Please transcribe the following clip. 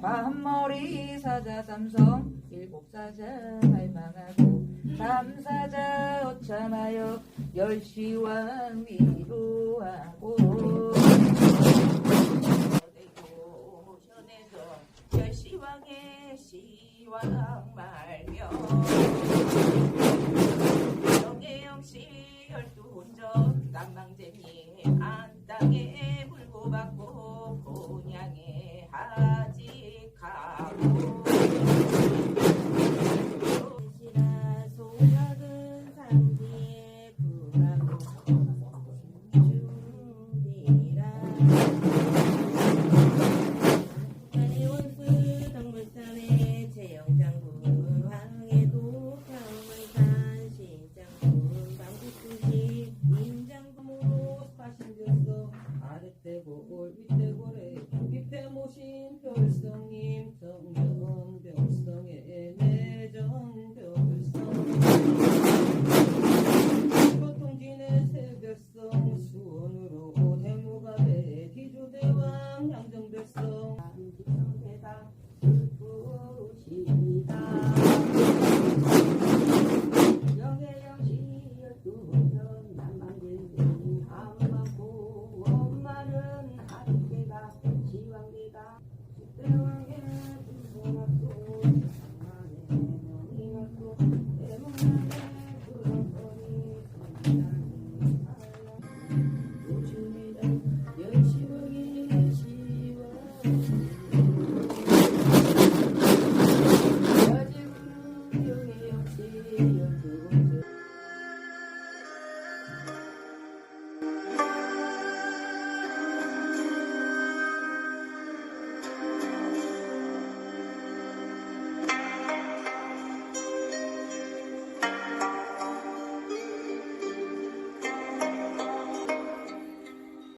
밤머리 사자 삼성 일곱 사자 발망하고 삼사자 동참하여 열시와 위로하고 고전에서 열시왕의 시왕 말며 영의 영시 열두 혼전 깜망쟁이 안 땅에 불고 받고 곤양에 하지 가고 Thank you.